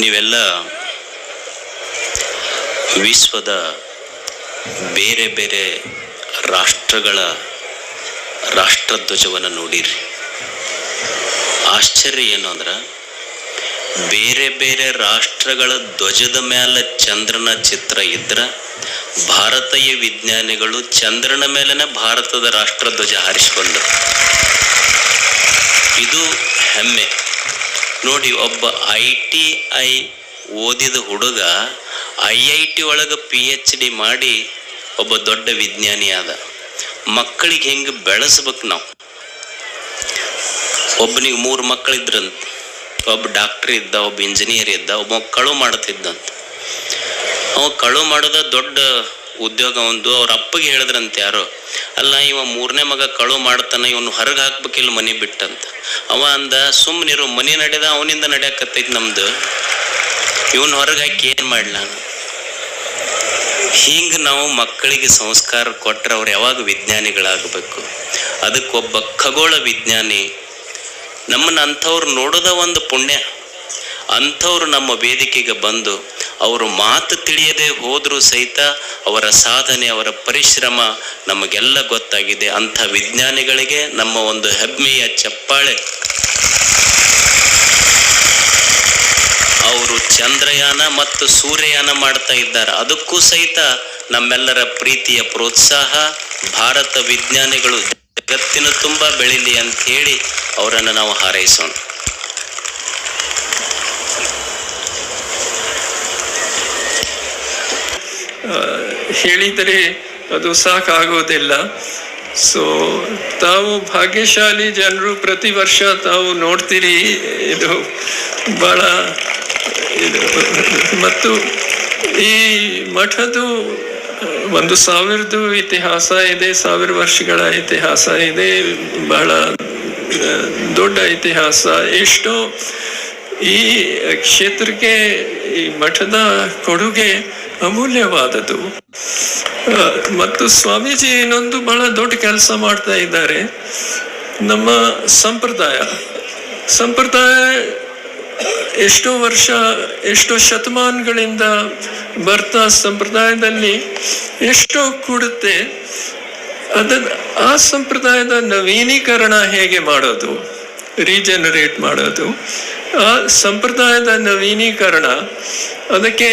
ನೀವೆಲ್ಲ ವಿಶ್ವದ ಬೇರೆ ಬೇರೆ ರಾಷ್ಟ್ರಗಳ ರಾಷ್ಟ್ರಧ್ವಜವನ್ನು ನೋಡಿರಿ. ಆಶ್ಚರ್ಯ ಏನು ಅಂದ್ರೆ, ಬೇರೆ ಬೇರೆ ರಾಷ್ಟ್ರಗಳ ಧ್ವಜದ ಮೇಲೆ ಚಂದ್ರನ ಚಿತ್ರ ಇದ್ರ, ಭಾರತೀಯ ವಿಜ್ಞಾನಿಗಳು ಚಂದ್ರನ ಮೇಲೆನೆ ಭಾರತದ ರಾಷ್ಟ್ರಧ್ವಜ ಹಾರಿಸಿಕೊಂಡರು. ಇದು ಹೆಮ್ಮೆ. ನೋಡಿ, ಒಬ್ಬ ಐ ಟಿ ಐ ಓದಿದ ಹುಡುಗ ಐ ಐ ಟಿ ಒಳಗೆ ಪಿ ಎಚ್ ಡಿ ಮಾಡಿ ಒಬ್ಬ ದೊಡ್ಡ ವಿಜ್ಞಾನಿ ಆದ. ಮಕ್ಕಳಿಗೆ ಹೆಂಗೆ ಬೆಳೆಸ್ಬೇಕು ನಾವು? ಒಬ್ಬನಿಗೆ ಮೂರು ಮಕ್ಕಳಿದ್ರಂತ. ಒಬ್ಬ ಡಾಕ್ಟ್ರ್ ಇದ್ದ, ಒಬ್ಬ ಇಂಜಿನಿಯರ್ ಇದ್ದ, ಒಬ್ಬ ಕಳು ಮಾಡ್ತಿದ್ದಂತ. ಅವ ಕಳು ಮಾಡೋದ ದೊಡ್ಡ ಉದ್ಯೋಗ ಒಂದು. ಅವ್ರ ಅಪ್ಪಗೆ ಹೇಳಿದ್ರಂತೆ ಯಾರೋ ಅಲ್ಲ, ಇವ ಮೂರನೇ ಮಗ ಕಳು ಮಾಡ್ತಾನೆ, ಇವನು ಹೊರಗೆ ಹಾಕ್ಬೇಕಿಲ್ಲ ಮನೆ ಬಿಟ್ಟಂತ. ಅವ ಅಂದ ಸುಮ್ಮನಿರು ಮನೆ ನಡೆದ ಅವನಿಂದ ನಡೆಯಕತ್ತೈತಿ ನಮ್ದು. ಇವನ್ ಹೊರಗೆ ಹಾಕಿ ಏನು ಮಾಡ್ಲ ಹಿಂಗೆ ನಾವು ಮಕ್ಕಳಿಗೆ ಸಂಸ್ಕಾರ ಕೊಟ್ಟರೆ ಅವ್ರು ಯಾವಾಗ ವಿಜ್ಞಾನಿಗಳಾಗಬೇಕು? ಅದಕ್ಕೊಬ್ಬ ಖಗೋಳ ವಿಜ್ಞಾನಿ, ನಮ್ಮನ್ನ ಅಂಥವ್ರು ನೋಡೋದ ಒಂದು ಪುಣ್ಯ. ಅಂಥವ್ರು ನಮ್ಮ ವೇದಿಕೆಗೆ ಬಂದು ಅವರು ಮಾತು ತಿಳಿಯದೆ ಹೋದರೂ ಸಹಿತ ಅವರ ಸಾಧನೆ, ಅವರ ಪರಿಶ್ರಮ ನಮಗೆಲ್ಲ ಗೊತ್ತಾಗಿದೆ. ಅಂಥ ವಿಜ್ಞಾನಿಗಳಿಗೆ ನಮ್ಮ ಒಂದು ಹೆಮ್ಮೆಯ ಚಪ್ಪಾಳೆ. ಅವರು ಚಂದ್ರಯಾನ ಮತ್ತು ಸೂರ್ಯಯಾನ ಮಾಡ್ತಾ ಇದ್ದಾರೆ. ಅದಕ್ಕೂ ಸಹಿತ ನಮ್ಮೆಲ್ಲರ ಪ್ರೀತಿಯ ಪ್ರೋತ್ಸಾಹ, ಭಾರತ ವಿಜ್ಞಾನಿಗಳು ಜಗತ್ತಿನ ತುಂಬ ಬೆಳಿಲಿ ಅಂತ ಹೇಳಿ ಅವರನ್ನು ನಾವು ಹಾರೈಸೋಣ. ಹೇಳಿದರೆ ಅದು ಸಾಕಾಗೋದಿಲ್ಲ. ಸೊ ತಾವು ಭಾಗ್ಯಶಾಲಿ ಜನರು ಪ್ರತಿ ವರ್ಷ ತಾವು ನೋಡ್ತೀರಿ. ಇದು ಬಹಳ ಇದು ಮತ್ತು ಈ ಮಠದ್ದು ಒಂದು ಸಾವಿರದ್ದು ಇತಿಹಾಸ ಇದೆ, ಸಾವಿರ ವರ್ಷಗಳ ಇತಿಹಾಸ ಇದೆ. ಬಹಳ ದೊಡ್ಡ ಇತಿಹಾಸ. ಎಷ್ಟೋ ಈ ಕ್ಷೇತ್ರಕ್ಕೆ ಈ ಮಠದ ಕೊಡುಗೆ ಅಮೂಲ್ಯವಾದದ್ದು. ಮತ್ತು ಸ್ವಾಮೀಜಿ ಇನ್ನೊಂದು ಬಹಳ ದೊಡ್ಡ ಕೆಲಸ ಮಾಡ್ತಾ ಇದ್ದಾರೆ. ನಮ್ಮ ಸಂಪ್ರದಾಯ. ಸಂಪ್ರದಾಯ ಎಷ್ಟೋ ವರ್ಷ, ಎಷ್ಟೋ ಶತಮಾನಗಳಿಂದ ಬರ್ತಾ ಸಂಪ್ರದಾಯದಲ್ಲಿ ಎಷ್ಟೋ ಕೂಡುತ್ತೆ. ಅದ ಆ ಸಂಪ್ರದಾಯದ ನವೀನೀಕರಣ ಹೇಗೆ ಮಾಡೋದು? ರೀಜನರೇಟ್ ಮಾಡೋದು? ಆ ಸಂಪ್ರದಾಯದ ನವೀನೀಕರಣ, ಅದಕ್ಕೆ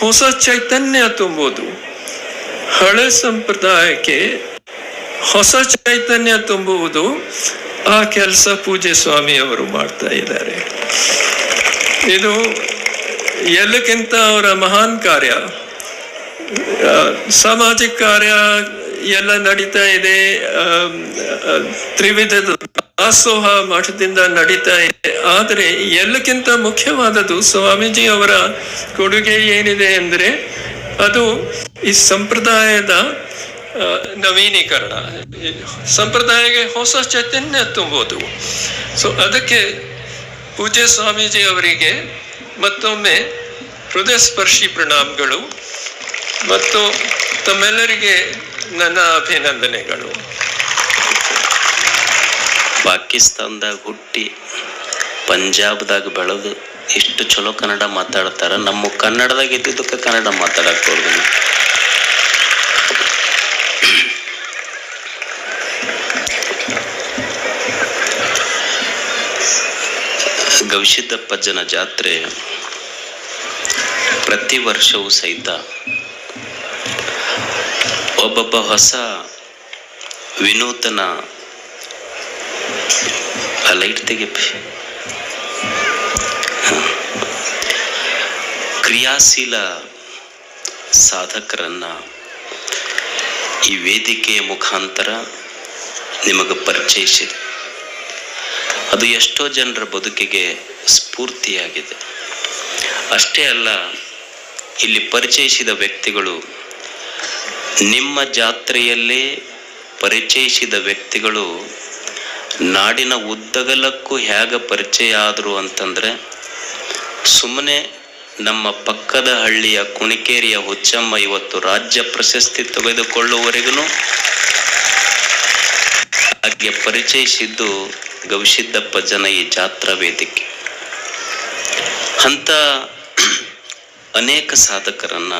ಹೊಸ ಚೈತನ್ಯ ತುಂಬೋದು. ಹಳೆ ಸಂಪ್ರದಾಯಕ್ಕೆ ಹೊಸ ಚೈತನ್ಯ ತುಂಬುವುದು ಆ ಕೆಲಸ ಪೂಜೆ ಸ್ವಾಮಿ ಅವರು ಮಾಡ್ತಾ ಇದ್ದಾರೆ. ಇದು ಎಲ್ಲಕ್ಕಿಂತ ಅವರ ಮಹಾನ್ ಕಾರ್ಯ. ಸಾಮಾಜಿಕ ಕಾರ್ಯ ಎಲ್ಲ ನಡೀತಾ ಇದೆ. ತ್ರಿವಿಧದ ದಾಸೋಹ ಮಠದಿಂದ ನಡೀತಾ ಇದೆ ಆದರೆ ಎಲ್ಲಕ್ಕಿಂತ ಮುಖ್ಯವಾದದ್ದು ಸ್ವಾಮೀಜಿ ಅವರ ಕೊಡುಗೆ ಏನಿದೆ ಅಂದರೆ ಅದು ಈ ಸಂಪ್ರದಾಯದ ನವೀನೀಕರಣ. ಸಂಪ್ರದಾಯಕ್ಕೆ ಹೊಸ ಚೈತನ್ಯ ತುಂಬೋದು ಸೊ ಅದಕ್ಕೆ ಪೂಜ್ಯ ಸ್ವಾಮೀಜಿ ಅವರಿಗೆ ಮತ್ತೊಮ್ಮೆ ಹೃದಯ ಸ್ಪರ್ಶಿ ಪ್ರಣಾಮಗಳು ಮತ್ತು ತಮ್ಮೆಲ್ಲರಿಗೆ ನನ್ನ ಅಭಿನಂದನೆಗಳು. ಪಾಕಿಸ್ತಾನದಾಗ ಹುಟ್ಟಿ ಪಂಜಾಬ್ದಾಗ ಬೆಳೆದು ಇಷ್ಟು ಚಲೋ ಕನ್ನಡ ಮಾತಾಡ್ತಾರ. ನಮ್ಮ ಕನ್ನಡದಾಗ ಇದ್ದಿದ್ದಕ್ಕೆ ಕನ್ನಡ ಮಾತಾಡಕ್ ಹೋಗ್ತೀನಿ ಗವಿಸಿದ್ದಪ್ಪಜ್ಜನ ಜಾತ್ರೆ ಪ್ರತಿ ವರ್ಷವೂ ಸಹಿತ ಒಬ್ಬೊಬ್ಬ ಹೊಸ ವಿನೂತನ ಆ ಲೈಟ್ ತೆಗೆಪಿ ಕ್ರಿಯಾಶೀಲ ಸಾಧಕರನ್ನ ಈ ವೇದಿಕೆಯ ಮುಖಾಂತರ ನಿಮಗೆ ಪರಿಚಯಿಸಿದೆ ಅದು ಎಷ್ಟೋ ಜನರ ಬದುಕಿಗೆ ಸ್ಫೂರ್ತಿಯಾಗಿದೆ. ಅಷ್ಟೇ ಅಲ್ಲ, ಇಲ್ಲಿ ಪರಿಚಯಿಸಿದ ವ್ಯಕ್ತಿಗಳು ನಿಮ್ಮ ಜಾತ್ರೆಯಲ್ಲೇ ಪರಿಚಯಿಸಿದ ವ್ಯಕ್ತಿಗಳು ನಾಡಿನ ಉದ್ದಗಲಕ್ಕೂ ಹೇಗೆ ಪರಿಚಯ ಆದರು ಅಂತಂದ್ರೆ ಸುಮ್ಮನೆ ನಮ್ಮ ಪಕ್ಕದ ಹಳ್ಳಿಯ ಕುಣಿಕೇರಿಯ ಹುಚ್ಚಮ್ಮ ಇವತ್ತು ರಾಜ್ಯ ಪ್ರಶಸ್ತಿ ತೆಗೆದುಕೊಳ್ಳುವವರೆಗೂ ಹಾಗೆ ಪರಿಚಯಿಸಿದ್ದು ಗವಿಸಿದ್ದಪ್ಪ ಜನ ಈ ಜಾತ್ರಾ ವೇದಿಕೆ. ಅಂತ ಅನೇಕ ಸಾಧಕರನ್ನ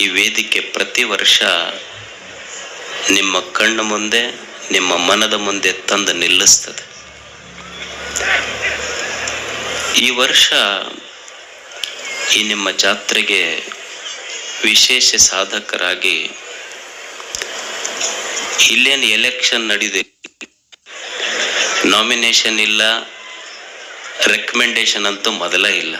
ಈ ವೇದಿಕೆ ಪ್ರತಿ ವರ್ಷ ನಿಮ್ಮ ಕಣ್ಣು ಮುಂದೆ ನಿಮ್ಮ ಮನದ ಮುಂದೆ ತಂದು ನಿಲ್ಲಿಸ್ತದೆ. ಈ ವರ್ಷ ಈ ನಿಮ್ಮ ಜಾತ್ರೆಗೆ ವಿಶೇಷ ಸಾಧಕರಾಗಿ ಇಲ್ಲೇನು ಎಲೆಕ್ಷನ್ ನಡೆದಿದೆ ನಾಮಿನೇಷನ್ ಇಲ್ಲ ರೆಕಮೆಂಡೇಶನ್ ಅಂತೂ ಮೊದಲ ಇಲ್ಲ.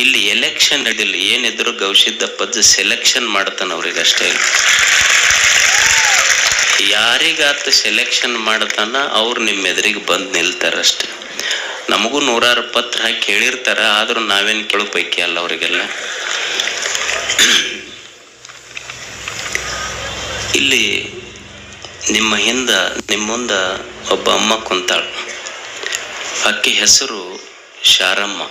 ಇಲ್ಲಿ ಎಲೆಕ್ಷನ್ ನಡಿಲ್ಲ ಏನಿದ್ರು ಗೌಶಿದ್ದಪ್ಪದ್ದು ಸೆಲೆಕ್ಷನ್ ಮಾಡ್ತಾನೆ ಅವ್ರಿಗೆ ಅಷ್ಟೇ. ಯಾರಿಗಾತ ಸೆಲೆಕ್ಷನ್ ಮಾಡ್ತಾನ ಅವ್ರು ನಿಮ್ಮ ಎದುರಿಗೆ ಬಂದು ನಿಲ್ತಾರಷ್ಟೆ. ನಮಗೂ ನೂರಾರು ಪತ್ರ ಹಾಕಿ ಕೇಳಿರ್ತಾರ ಆದರೂ ನಾವೇನು ಕೇಳೋ ಪೈಕಿ ಅಲ್ಲ ಅವರಿಗೆಲ್ಲ. ಇಲ್ಲಿ ನಿಮ್ಮ ಹಿಂದ, ನಿಮ್ಮ ಮುಂದ ಒಬ್ಬ ಅಮ್ಮ ಕುಂತಾಳ. ಅಕ್ಕಿ ಹೆಸರು ಶಾರಮ್ಮ.